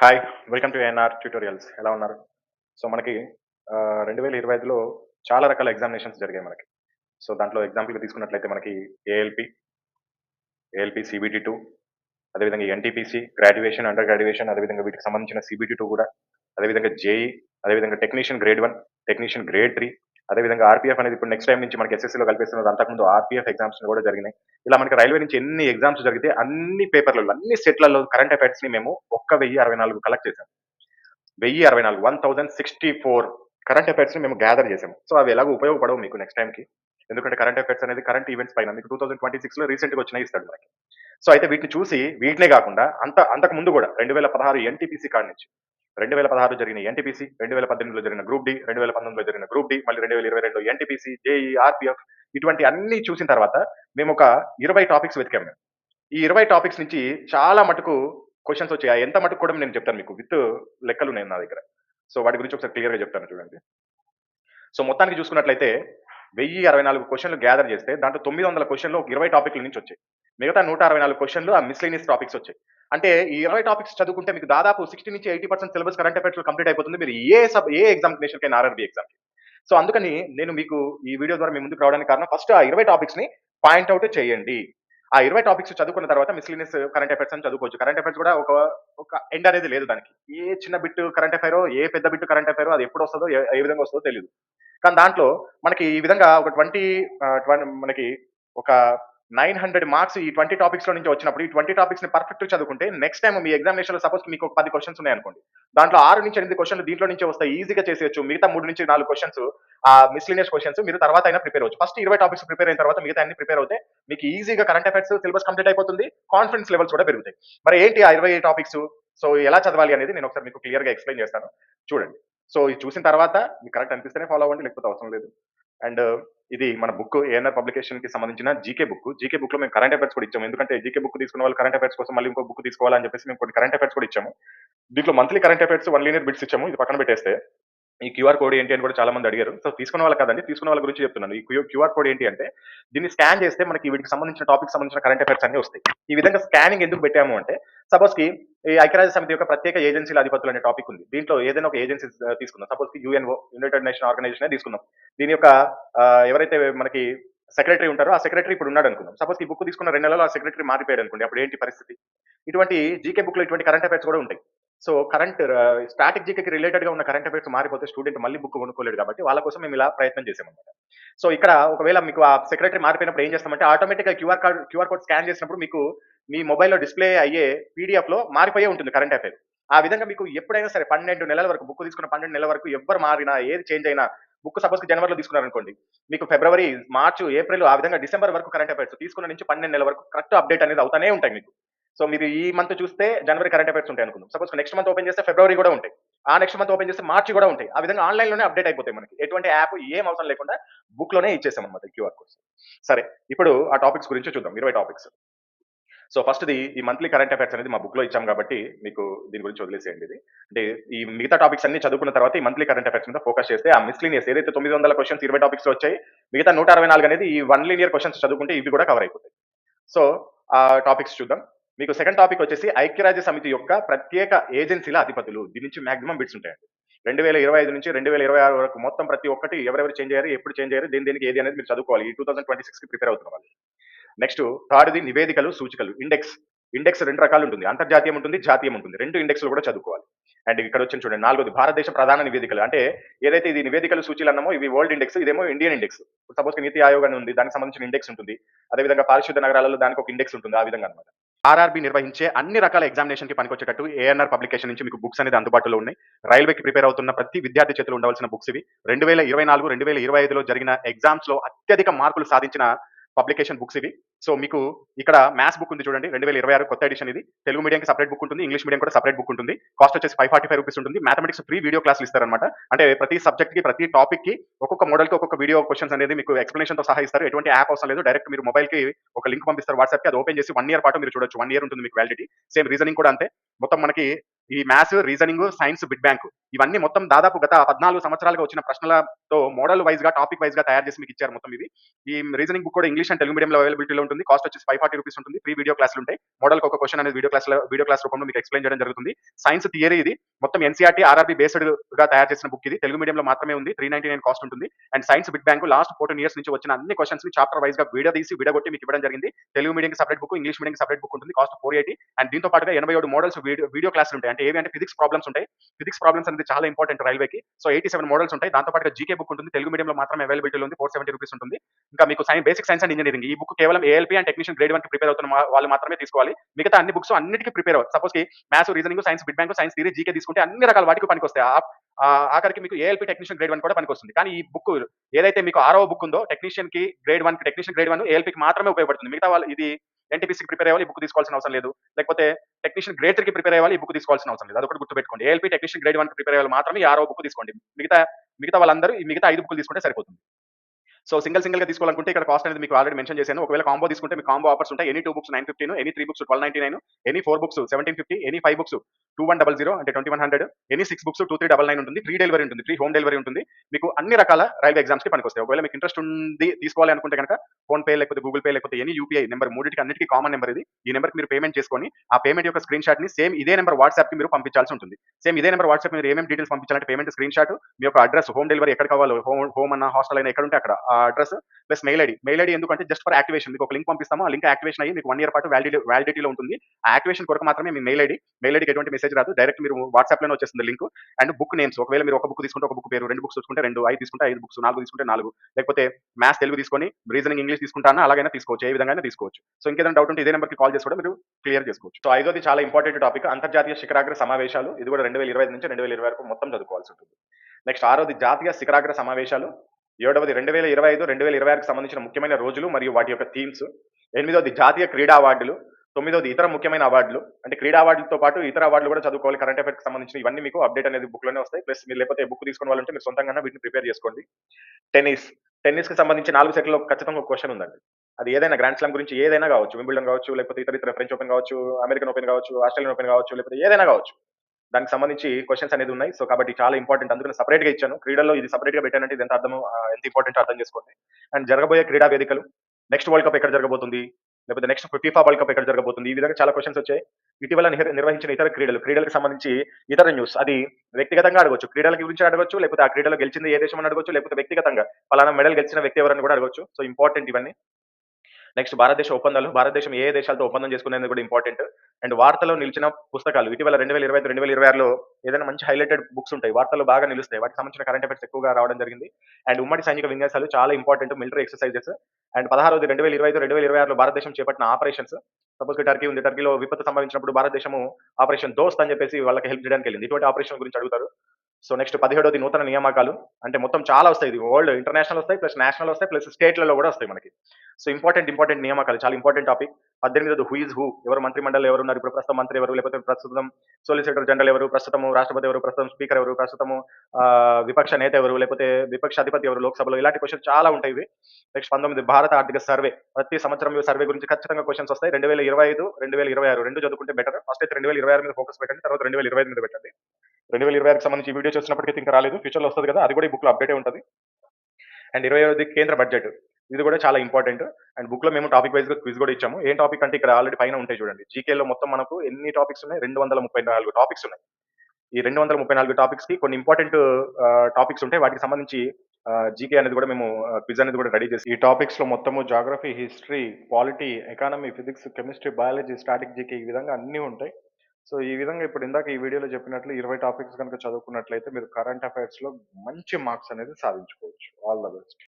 Hi welcome to NR tutorials ఎలా ఉన్నారు? So మనకి రెండు వేల ఇరవై ఐదులో చాలా రకాల ఎగ్జామినేషన్స్ జరిగాయి మనకి. సో దాంట్లో ఎగ్జాంపుల్గా తీసుకున్నట్లయితే మనకి ఏఎల్పి ఏఎల్పి సిబిటి టూ అదేవిధంగా ఎన్టీపీసీ గ్రాడ్యుయేషన్ అండర్ గ్రాడ్యుయేషన్ అదేవిధంగా వీటికి సంబంధించిన సిబిటి టూ కూడా అదేవిధంగా జేఈ అదేవిధంగా technician grade one technician grade three అదేవిధంగా ఆర్పీఎఫ్ అనేది ఇప్పుడు నెక్స్ట్ టైం నుంచి మనకి ఎస్ఎస్సీలో కల్పిస్తున్నది అంతకుముందు ఆర్పీఎఫ్ ఎగ్జామ్స్ కూడా జరిగినాయి. ఇలా మనకి రైల్వే నుంచి ఎన్ని ఎగ్జామ్స్ జరిగితే అన్ని పేపర్లలో అన్ని సెట్లలో కరెంట్ అఫైర్స్ని మేము ఒక్క వెయ్యి అరవై నాలుగు కలెక్ట్ చేసాం వెయ్యి అరవై నాలుగు one thousand sixty four current అఫైర్స్ని మేము గ్యాదర్ చేసాము సో అవి ఎలాగో ఉపయోగపడవు మీకు నెక్స్ట్ టైంకి ఎందుకంటే కరెంట్ అఫైర్స్ అనేది కరెంట్ ఈవెంట్స్ పైన మీకు టూ థౌసండ్ ట్వంటీ సిక్స్లో రీసెంట్గా వచ్చినాయి ఇస్తాడు మనకి. సో అయితే వీటిని చూసి వీటినే కాకుండా అంత అంతకు ముందు కూడా రెండు వేల పదహారు ఎన్టీపీసీ కాడి నుంచి రెండు వేల పదహారు జరిగిన ఎన్టీపీసీ రెండు వేల పద్దెనిమిదిలో జరిగిన గ్రూప్ డి రెండు వేల పంతొమ్మిదిలో జరిగిన గ్రూప్ డి మళ్ళీ రెండు వేల ఇరవై రెండు ఎన్టీపీసీ జేఈ ఆర్పీఎఫ్ ఇటువంటి అన్ని చూసిన తర్వాత మేము ఒక ఇరవై టాపిక్స్ వెతికాం మేము. ఈ ఇరవై టాపిక్స్ నుంచి చాలా మటుకు క్వశ్చన్స్ వచ్చాయి. ఎంత మటుకు కూడా నేను చెప్తాను మీకు. విత్ లెక్కలు నేను నా దగ్గర. సో వాటి గురించి ఒకసారి క్లియర్గా చెప్తాను చూడండి. సో మొత్తానికి చూసుకున్నట్లయితే వెయ్యి అరవై నాలుగు క్వశ్చన్లు గ్యాదర్ చేస్తే దాంట్లో తొమ్మిది వందల క్వశ్చన్లు ఒక ఇరవై టాపిక్ల నుంచి వచ్చాయి. మిగతా నూట అరవై నాలుగు క్వశ్చన్లు ఆ మిస్లీనియస్ టాపిక్స్ వచ్చాయి. అంటే ఈ ఇరవై టాపిక్స్ చదువుకుంటే మీకు దాదాపు సిక్స్టీ నుంచి eighty percent syllabus current affairs complete అయిపోతుంది. మీరు ఏ సబ్ ఏ ఎగ్జామినేషన్ కైనా ఆర్ఆర్బీ ఎగ్జామ్ సో అందుకని నేను మీకు ఈ వీడియో ద్వారా మీ ముందుకు రావడానికి కారణం ఫస్ట్ ఆ ఇరవై టాపిక్స్ని పాయింట్ అవుట్ చేయండి. ఆ ఇరవై టాపిక్స్ చదువుకున్న తర్వాత మిస్లీనియస్ కరెంట్ అఫైర్స్ అని చదువుకోవచ్చు. కరెంట్ అఫైర్స్ కూడా ఒక ఒక ఎండ్ అనేది లేదు దానికి. ఏ చిన్న బిట్ కరెంట్ అఫైరో ఏ పెద్ద బిట్ కరెంట్ అఫైరో అది ఎప్పుడు వస్తుందో ఏ విధంగా వస్తుందో తెలియదు కానీ దాంట్లో మనకి ఈ విధంగా ఒక ట్వంటీ మనకి ఒక నైన్ హండ్రెడ్ మార్క్స్ ఈ ట్వంటీ టాపిక్స్లో నుంచి వచ్చినప్పుడు ఈ ట్వంటీ టాపిక్స్ని పర్ఫెక్ట్ చదువుకుంటే నెక్స్ట్ టైం మీ ఎగ్జామినేషన్లో సపోజ్ మీకు ఒక పది క్వశ్చన్స్ ఉన్నాయి అనుకోండి దాంట్లో ఆరు నుంచి ఎనిమిది క్వశ్చన్లు దీంట్లో నుంచి వస్తాయి ఈజీగా చేసేయచ్చు. మిగతా మూడు నుంచి నాలుగు క్వశ్చన్స్ ఆ మిస్లీనియస్ క్వశ్చన్స్ మీరు తర్వాత అయినా ప్రిపేర్ అవచ్చు ఫస్ట్ ఇరవై టాపిక్స్ ప్రిపేర్ అయిన తర్వాత మిగతా అన్ని ప్రిపేర్ అవుతే మీకు ఈజీగా కరెంట్ అఫైర్స్ సిలబస్ కంప్లీట్ అయిపోతుంది కాన్ఫిడెన్స్ లెవెల్స్ కూడా పెరుగుతాయి. మరి ఏంటి ఆ ఇరవై టాపిక్స్ సో ఎలా చదవాలి అనేది నేను ఒకసారి మీకు క్లియర్గా ఎక్స్ప్లెయిన్ చేస్తాను. చూడండి. సో ఇది చూసిన తర్వాత మీకు కరెక్ట్ అనిపిస్తేనే ఫాలో అవ్వండి లేకపోతే అవసరం లేదు. అండ్ ఇది మన బుక్ ఏఎన్ఆర్ పబ్లికేషన్కి సంబంధించిన జీకే బుక్ జీకే బుక్లో మేము కరెంట్ అఫైర్స్ కూడా ఇచ్చాము. ఎందుకంటే జీకే బుక్ తీసుకున్న వాళ్ళు కరెంట్ అఫైర్స్ కోసం మళ్ళీ ఇంకో బుక్ తీసుకోవాలని చెప్పేసి మేము కొన్ని కరెంట్ అఫైర్స్ కూడా ఇచ్చాము. దీంట్లో monthly current affairs one linear bits ఇచ్చాము. ఇది పక్కన పెట్టేస్తే ఈ క్యూఆర్ కోడ్ ఏంటి అని కూడా చాలా మంది అడిగారు. సో తీసుకున్న వాళ్ళు కదండి తీసుకున్న వాళ్ళ గురించి చెప్తున్నాను. ఈ క్యూఆర్ కోడ్ ఏంటి అంటే దీన్ని స్కాన్ చేస్తే మనకి వీటికి సంబంధించిన టాపిక్ సంబంధించిన కరెంట్ అఫైర్స్ అన్ని వస్తాయి. ఈ విధంగా స్కానింగ్ ఎందుకు పెట్టాము అంటే సపోజ్కి ఈ ఐక్యరాజ్య సమితి యొక్క ప్రత్యేక ఏజెన్సీల అధిపతులు అనే టాపిక్ ఉంది. దీంట్లో ఏదైనా ఒక ఏజెన్సీ తీసుకుందాం. సపోజ్కి యుఎన్ఓ యునైటెడ్ నేషన్ ఆర్గనైజేషన్ తీసుకుందాం. దీని యొక్క ఎవరైతే మనకి సెక్రటరీ ఉంటారో ఆ సెక్రటరీ ఇప్పుడు ఉన్నాడు అనుకుందాం. సపోజ్ ఈ బుక్ తీసుకున్న రెండు నెలలు ఆ సెక్రటరీ మారిపోయాడు అనుకోండి అప్పుడు ఏంటి పరిస్థితి? ఇటువంటి జీకే బుక్లో ఇటువంటి కరెంట్ అఫైర్స్ కూడా ఉంటాయి. సో కరెంట్ స్టాటిక్ రిలేటెడ్గా ఉన్న కరెంట్ అఫైర్స్ మారిపోతే స్టూడెంట్ మళ్ళీ బుక్ కొనుక్కోలేడు కాబట్టి వాళ్ళ కోసం మేము ఇలా ప్రయత్నం చేసామన్నమాట సో ఇక్కడ ఒకవేళ మీకు ఆ సెక్రటరీ మారిపోయినప్పుడు ఏం చేస్తామంటే ఆటోమేటిక్గా QR card QR code scan చేసినప్పుడు మీకు మీ మొబైల్లో డిస్ప్లే అయ్యే పీడిఎఫ్లో మారిపోయే ఉంటుంది కరెంట్ అఫైర్. ఆ విధంగా మీకు ఎప్పుడైనా సరే పన్నెండు నెలల వరకు బుక్ తీసుకున్న పన్నెండు నెలల వరకు ఎవరు మారినా ఏది చేంజ్ అయినా బుక్ సపోజ్ జనవరిలో తీసుకున్నారనుకోండి మీకు ఫిబ్రవరి మార్చ్ ఏప్రిల్ ఆ విధంగా డిసెంబర్ వరకు కరెంట్ అఫైర్స్ తీసుకున్న నుంచి పన్నెండు నెలల వరకు కరెక్ట్ అప్డేట్ అనేది అవుతానే ఉంటాయి మీకు. సో మీరు ఈ మంత్ చూస్తే జనవరి కరెంట్ అఫైర్స్ ఉంటాయి అనుకుందాం. సపోజ్ నెక్స్ట్ మంత్ ఓపెన్ చేస్తే ఫిబ్రవరి కూడా ఉంటాయి. ఆ నెక్స్ట్ మంత్ ఓపెన్ చేస్తే మార్చి కూడా ఉంటాయి. ఆ విధంగా ఆన్లైన్లోనే అప్డేట్ అయిపోతాయి మనకి. ఎటువంటి యాప్ ఏం అవసరం లేకుండా బుక్లోనే ఇచ్చేసాం అనమాట క్యూఆర్ కోడ్స్ సరే ఇప్పుడు ఆ టాపిక్స్ గురించి చూద్దాం. ఇరవై టాపిక్స్ సో ఫస్ట్ది ఈ మంత్లీ కరెంట్ అఫైర్స్ అనేది మా బుక్లో ఇచ్చాం కాబట్టి మీకు దీని గురించి వదిలేసేయండి ఇది. అంటే ఈ మిగతా టాపిక్స్ అన్ని చదువుకున్న తర్వాత ఈ మంత్లీ కరెంట్ అఫైర్స్ మీద ఫోకస్ చేస్తే ఆ మిస్లీనియస్ ఏదైతే తొమ్మిది వందల క్వశ్చన్స్ ఇరవై టాపిక్స్ వచ్చాయి మిగతా నూట అరవై నాలుగు అనేది ఈ వన్ లీనియర్ క్వశ్చన్స్ చదువుకుంటే ఇవి కూడా కవర్ అయిపోతాయి. సో ఆ టాపిక్స్ చూద్దాం. మీకు సెకండ్ టాపిక్ వచ్చేసి ఐక్యరాజ్య సమితి యొక్క ప్రత్యేక ఏజెన్సీల అధిపతులు. దీని నుంచి మాక్సిమం బిట్స్ ఉంటాయండి రెండు వేల ఇరవై ఐదు నుంచి రెండు వేల ఇరవై ఆరు వరకు మొత్తం ప్రతి ఒక్కటి ఎవరెవరు చేంజ్ అయ్యారు ఎప్పుడు చేంజ్ అయ్యారు దేని దేనికి ఏది అనేది మీరు చదువుకోవాలి. ఈ టూ థౌసండ్ ట్వంటీ సిక్స్కి ప్రిపేర్ అవుతున్న వాళ్ళు. నెక్స్ట్ థర్డ్ది నివేదికలు సూచికలు ఇండెక్స్ ఇండెక్స్ రెండు రకాలు ఉంటుంది. అంతర్జాతీయం ఉంటుంది జాతీయం ఉంటుంది. రెండు ఇండెక్స్లు కూడా చదువుకోవాలి. అండ్ ఇక్కడ వచ్చిన చూడండి నాలుగోది భారతదేశ ప్రధాన నివేదికలు. అంటే ఏదైతే ఇది నివేదికలు సూచీలు అన్నామో ఇవి వరల్డ్ ఇండెక్స్ ఇదేమో Indian index suppose NITI Aayog అని ఉంది దానికి సంబంధించిన ఇండెక్స్ ఉంటుంది. అదేవిధంగా పారిశుద్ధ నగరాలలో దానికి ఒక ఇండెక్స్ ఉంటుంది ఆ విధంగా అనమాట ఆర్ఆర్బీ నిర్వహించే అన్ని రకాల ఎగ్జామినేషన్కి పనికొచ్చేటట్టు ఏఎన్ఆర్ పబ్లికేషన్ నుంచి మీకు బుక్స్ అనేది అందుబాటులో ఉన్నాయి. రైల్వేకి ప్రిపేర్ అవుతున్న ప్రతి విద్యార్థి చేతులు ఉండవలసిన బుక్స్ ఇవి. రెండు వేల ఇరవై నాలుగు రెండు వేల ఇరవై ఐదులో జరిగిన ఎగ్జామ్స్లో అత్యధిక మార్కులు సాధించిన పబ్లికేషన్ బుక్స్ ఇవి. సో మీకు ఇక్కడ మ్యాథ్స్ బుక్ ఉంది చూడండి రెండు వేల ఇరవై ఆరు కొత్త ఎడిషన్ ఇది. తెలుగు మీడియంకి సపరేట్ బుక్ ఉంటుంది ఇంగ్లీష్ మీడియం కూడా సపరేట్ బుక్ ఉంటుంది. కాస్ట్ వచ్చేసి ఫైవ్ ఫార్టీ ఫైవ్ రూపీస్ ఉంటుంది. మ్యాథమెటిక్స్ ఫ్రీ వీడియో క్లాసులు ఇస్తారనమాట అంటే ప్రతి సబ్జెక్ట్కి ప్రతి టాపిక్కి ఒక్కొక్క మోడల్కి ఒక్కొక్క వీడియో క్వశ్చన్స్ అనేది మీకు ఎక్స్ప్లెనేషన్తో సహా ఇస్తారు. ఎటువంటి యాప్ అవసరం లేదు. డైరెక్ట్ మీరు మొబైల్కి ఒక లింక్ పంపిస్తారు వాట్సాప్కి అది ఓపెన్ చేసి వన్ ఇయర్ పాటు మీరు చూడొచ్చు. వన్ ఇయర్ ఉంటుంది మీకు వ్యాలిడిటీ సేమ్ రీజనింగ్ కూడా అంతే. మొత్తం మనకి ఈ maths reasoning science bit bank ఇవన్నీ మొత్తం దాదాపు గత పద్నాలుగు సంవత్సరాలుగా వచ్చిన ప్రశ్నలతో మోడల్ వైజ్గా టాపిక్ వైజ్గా తయారు చేసి మీకు ఇచ్చారు మొత్తం ఇది ఈ రీజనింగ్ బుక్ కూడా ఇంగ్లీష్ అండ్ తెలుగు మీడియంలో అవైలబిలిటీలో ఉంటుంది. కాస్ట్ వచ్చేసి ఫైవ్ ఫార్టీ రూపీస్ ఉంటుంది. ఫ్రీ వీడియో క్లాసులు ఉంటాయి. మోడల్ ఒక క్వశ్చన్ అనేది వీడియో క్లాస్ వీడియో క్లాస్ రూపంలో మీకు ఎక్స్ప్లెయిన్ చేయడం జరుగుతుంది. సైన్స్ థియరీ ఇది. మొత్తం ఎన్సీఆర్టీ ఆర్ఆర్బీ బేస్డ్గా తయారు చేసిన బుక్ ఇది. తెలుగు మీడియంలో మాత్రమే ఉంది. త్రీ నైన్టీ నైన్ కాస్ట్ ఉంటుంది. And science big bank last fourteen years నుంచి వచ్చిన అన్ని క్వశ్చన్స్ని చాప్టర్ వైజ్గా వీడియో తీసి విడగొట్టి మీకు ఇవ్వడం జరిగింది. Telugu medium separate book English medium separate book ఉంటుంది. కాస్ట్ ఫోర్ ఎయిటీ అండ్ దీంతో పాటుగా ఎనభై ఏడు మోడల్స్ వీడియో వీడియో క్లాసులు ఉంటాయి. అంటే ఏవి అంటే ఫిజిక్స్ ప్రాబ్లమ్స్ ఉంటాయి. ఫిజిక్స్ ప్రాబ్లమ్స్ అనేది చాలా ఇంపార్టెంట్ రైల్వేకి సో ఎయిటీ సెవెన్ మోడల్స్ ఉంటాయి. దాంతో పాటుగా జీకే బుక్ ఉంటుంది. తెలుగు మీడియంలో మాత్రం అవైలబిలిటీ ఉంది. ఫోర్ సెవెంటీ రూపీస్ ఉంటుంది. ఇంకా మీకు science basic science and engineering ఈ బుక్ కేవలం ALP and technician grade one prepare అవుతున్న వాళ్ళు మాత్రమే తీసుకోవాలి. మిగతా అన్ని బుక్స్ అన్నిటికీ ప్రిపేర్ అవ్వాలి సపోజ్కి maths reasoning science bit bank science theory GK తీసుకుంటే అన్ని రకాల వాటికి పనికొస్తాయి. ఆ- ఆఖరికి మీకు ఏఎల్పీ టెక్నీషియన్ గ్రేడ్ వన్ కూడా పనికొస్తుంది. కానీ ఈ బుక్ ఏదైతే మీకు ఆరో బుక్ ఉందో టెక్నీషియన్కి grade one technician grade one ఏఎల్పీకి మాత్రమే ఉపయోగపడుతుంది. మిగతా వాళ్ళు ఇది ఎన్టీపీసీకి ప్రిపేర్ అవ్వాలి ఈ బుక్ తీసుకోవాల్సిన అవసరం లేదు. లేకపోతే టెక్నీషియన్ గ్రేడ్ త్రీకి ప్రిపేర్ అవ్వాలి ఈ బుక్ తీసుకోవాల్సిన అవసరం లేదు. అదొకటి గుర్తుపెట్టుకోండి. ALP technician grade one prepare అవ్వాలి మాత్రమే ఆరో బుక్ తీసుకోండి మిగతా మిగతా వాళ్ళందరూ ఈ మిగతా ఐదు బుక్లు తీసుకుంటే సరిపోతుంది. సో సింగిల్ సింగిల్గా తీసుకోవాలనుకుంటే ఇక్కడ కాస్ట్ అనేది మీకు ఆల్రెడీ మెన్షన్ చేశాను. ఒకవేళ కాంబో తీసుకుంటే మీకు కాంబో ఆఫర్స్ ఉంటాయి. Any two books nine fifteen any three books twelve ninety nine any four books seventeen fifty any five books two one double zero అంటే twenty one hundred any six books two three double nine ఉంటుంది. Free delivery ఉంటుంది. Free home delivery ఉంటుంది. మీకు అన్ని రకాల railway ఎగ్జామ్స్కి పనికొస్తాయి. ఒకవేళ మీకు ఇంట్రెస్ట్ ఉంది తీసుకోవాలి అనుకుంటే కనుక ఫోన్ పే లేకపోతే గూగుల్ పే లేకపోతే ఎనీ యూపీఐ నెంబర్ మూడింటికి అన్నిటికీ కామన్ నెంబర్ ఇది. ఈ నెంబర్ మీరు పేమెంట్ చేసుకొని ఆ పేమెంట్ యొక్క స్క్రీన్ షాట్ని సేమ్ ఇదే నెంబర్ వాట్సాప్కి మీరు పంపించాల్సి ఉంటుంది. సేమ్ ఇదే నెంబర్ వాట్సాప్ మీరు ఏమేమి డీటెయిల్స్ పంపించాలంటే పేమెంట్ స్క్రీన్ షాట్ మీ యొక్క అడ్రస్ హోమ్ డెలివరీ ఎక్కడ కావాలో హోమ్ హోమ్ అన్న హాస్టల్ అయినా ఎక్కడ ఉంటే అక్కడ. ఆ address plus mail ID. Mail ID ఎందుకంటే జస్ట్ ఫర్ యాక్టివేషన్ మీకు ఒక లింక్ పంపిస్తాము. ఆ లింక్ యాక్టివేషన్ అయ్యి మీకు వన్ ఇయర్ పాటు వ్యాలిడిటీ వ్యాలిడిటీలో ఉంటుంది. ఆ యాక్టివేషన్ కొరకు మాత్రమే మీ మెయిల్ ఐడి. మెయిల్ ఐడికి ఎటువంటి మెసేజ్ రాదు. డైరెక్ట్ మీరు వాట్సాప్లోనే వచ్చేస్తుంది లింక్. And book names. ఒకవేళ మీరు ఒక బుక్ తీసుకుంటే ఒక బుక్ పేరు. రెండు బుక్స్ చూసుకుంటే రెండు ఐదు తీసుకుంటే ఐదు బుక్స్ నాలుగు తీసుకుంటే నాలుగు. లేకపోతే మ్యాథ్స్ తెలుగు తీసుకొని రీజనింగ్ ఇంగ్లీష్ తీసుకుంటానా? అలాగైనా తీసుకోవచ్చు. ఏ విధంగా తీసుకోవచ్చు. సో ఇంకేదైనా డౌట్ ఉంటే ఇదే నెంబర్కి కాల్ చేసి కూడా మీరు క్లియర్ చేసుకోవచ్చు. సో ఐదోది చాలా ఇంపార్టెంట్ టాపిక్ అంతర్జాతీయ శిఖరాగ్ర సమావేశాలు. ఇది కూడా రెండు వేల ఇరవై నుంచి రెండు వేల ఇరవై వరకు మొత్తం చదువుకోవాల్సి ఉంటుంది. నెక్స్ట్ ఆరోది జాతీయ శిఖరాగ్ర సమావేశాలు. ఏడవది రెండు వేల ఇరవై ఐదు రెండు వేల ఇరవై ఆరుకు సంబంధించిన ముఖ్యమైన రోజులు మరియు వాటి యొక్క థీమ్స్. ఎనిమిదవది జాతీయ క్రీడా అవార్డులు. తొమ్మిదవది ఇతర ముఖ్యమైన అవార్డులు. అంటే క్రీడా అవార్డులతో పాటు ఇతర అవార్డులు కూడా చదువుకోవాలి. కరెంట్ అఫైర్స్ సంబంధించిన ఇవన్నీ మీకు అప్డేట్ అనేది బుక్లోనే వస్తాయి. ప్లస్ మీరు లేకపోతే బుక్ తీసుకున్న వాళ్ళంటే మీరు సొంతంగా వీటిని ప్రిపేర్ చేసుకోండి. టెన్నిస్. టెన్నిస్కి సంబంధించి నాలుగు సెట్లో ఖచ్చితంగా ఒక క్వశ్చన్ ఉందండి. అది ఏదైనా గ్రాండ్ స్లామ్ గురించి ఏదైనా కావచ్చు వింబుల్డన్ కావచ్చు లేకపోతే ఇతర ఇతర ఫ్రెంచ్ ఓపెన్ కావచ్చు అమెరికన్ ఓపెన్ కావచ్చు ఆస్ట్రేలియన్ ఓపెన్ కావచ్చు లేకపోతే ఏదైనా కావచ్చు. దానికి సంబంధించి క్వశ్చన్స్ అనేది ఉన్నాయి. సో కాబట్టి చాలా ఇంపార్టెంట్ అందుకని సపరేట్గా ఇచ్చాను. క్రీడల్లో ఇది సపరేట్గా పెట్టానంటే ఇది ఎంత అర్థం ఎంత ఇంపార్టెంట్ అర్థం చేసుకోండి. అండ్ జరగబోయే క్రీడా వేదికలు నెక్స్ట్ వరల్డ్ కప్ ఎక్కడ జరగబోతుంది? లేకపోతే నెక్స్ట్ ఫిఫా వరల్డ్ కప్ ఎక్కడ జరగబోతుంది? ఈ విధంగా చాలా క్వశ్చన్స్ వచ్చాయి. ఇటీవల నిర్వహించిన ఇతర క్రీడలు క్రీడలకు సంబంధించి ఇతర న్యూస్ అది వ్యక్తిగతంగా అడగొచ్చు. క్రీడల గురించి అడగొచ్చు లేకపోతే ఆ క్రీడలో గెలిచింది ఏ దేశం అని అడగొచ్చు లేకపోతే వ్యక్తిగతంగా పలానా మెడల్ గెలిచిన వ్యక్తి ఎవరని కూడా అడగొచ్చు. సో ఇంపార్టెంట్ ఇవన్నీ. నెక్స్ట్ భారతదేశ ఒప్పందాలు భారతదేశం ఏ దేశాలతో ఒప్పందం చేసుకునేది కూడా ఇంపార్టెంట్ అండ్ వార్తలో నిలిచిన పుస్తకాలు ఇటీవల రెండు వేల ఇరవై రెండు వేల ఇరవై ఆరులో ఏదైనా మంచి హైలైటెడ్ బుక్స్ ఉంటాయి వార్తలు బాగా నిలుస్తాయి. వాటికి సంబంధించిన కరెంట్ అఫైర్స్ ఎక్కువగా రావడం జరిగింది. అండ్ ఉమ్మడి సైనిక విన్యాసాలు చాలా ఇంపార్టెంట్ మిలిటరీ ఎక్సర్సైజెస్ అండ్ పదహారు రెండు వేల ఇరవై ఐదు రెండు వేల ఇరవై ఆరులో భారతదేశం చేపట్టిన ఆపరేషన్స్ సపోజ్ టర్కీ ఉంది టర్కీలో విపత్తు సంభవించినప్పుడు భారతదేశము ఆపరేషన్ దోస్త్ అని చెప్పేసి వాళ్ళకి హెల్ప్ చేయడానికి వెళ్ళింది. ఇటువంటి ఆపరేషన్ గురించి అడుగుతారు. సో నెక్స్ట్ పదిహేడోది నూతన నియామకాలు. అంటే మొత్తం చాలా వస్తాయి. ఇది వరల్డ్ ఇంటర్నేషనల్ వస్తాయి ప్లస్ నేషనల్ వస్తాయి ప్లస్ స్టేట్లలో కూడా వస్తాయి మనకి. సో ఇంపార్టెంట్ ఇంపార్టెంట్ నియామకాలు. చాలా ఇంపార్టెంట్ టాపిక్. పద్దెనిమిది హూ ఇస్ హూ ఎవరు మంత్రి మండలి ఎవరు ఉన్నారు? ఇప్పుడు ప్రస్తుతం మంత్రి ఎవరు? లేకపోతే ప్రస్తుతం సోలిసిటర్ జనరల్ ఎవరు? ప్రస్తుతము రాష్ట్రపతి ఎవరు? ప్రస్తుతం స్పీకర్ ఎవరు? ప్రస్తుతం ఆ, విపక్ష నేత ఎవరు? లేకపోతే విపక్ష అధిపతి ఎవరు? లోక్సభలో ఇలాంటి క్వశ్చన్ చాలా ఉంటాయి ఇవి. నెక్స్ట్ పంతొమ్మిది భారత ఆర్థిక సర్వే. ప్రతి సంవత్సరం సర్వే గురించి ఖచ్చితంగా క్వశ్చన్స్ వస్తాయి. రెండు వేల ఇరవై ఐదు రెండు వేల ఇరవై ఆరు. రెండు చదువుకుంటే బెటర్ ఫస్ట్ అయితే రెండు వేల ఇరవై ఆరు మీద ఫోకస్ పెట్టండి. తర్వాత రెండు వేల ఇరవై ఐదు మీద పెట్టండి. రెండు వేల ఇరవై ఆరుకి సంబంధించి వీడియో చూసినప్పటికీ ఇంకా రాలేదు. ఫ్యూచర్లో వస్తుంది కదా అది కూడా ఈ బుక్ అప్డేటే అప్డేట్ ఉంటుంది. అండ్ ఇరవై ఐదు కేంద్ర బడ్జెట్ ఇది కూడా చాలా ఇంపార్టెంట్ అండ్ బుక్లో మేము టాపిక్ వైజ్గా క్విజ్ కూడా ఇచ్చాము. ఏం టాపిక్ అంటే ఇక్కడ ఆల్రెడీ పైన ఉంటాయి చూడండి. జీకేలో మొత్తం మనకు ఎన్ని టాపిక్స్ ఉన్నాయి? రెండు వందల ముప్పై నాలుగు టాపిక్స్ ఉన్నాయి. ఈ రెండు వందల ముప్పై నాలుగు టాపిక్స్కి కొన్ని ఇంపార్టెంట్ టాపిక్స్ ఉంటాయి. వాటికి సంబంధించి జీకే అనేది కూడా మేము క్విజ్ అనేది కూడా రెడీ చేసి ఈ టాపిక్స్లో మొత్తము geography history polity economy physics chemistry biology static GK ఈ విధంగా అన్ని ఉంటాయి. సో ఈ విధంగా ఇప్పుడు ఇందాక ఈ వీడియోలో చెప్పినట్లు ఇరవై టాపిక్స్ కనుక చదువుకున్నట్లయితే మీరు కరెంట్ అఫైర్స్లో మంచి మార్క్స్ అనేది సాధించుకోవచ్చు. All the best.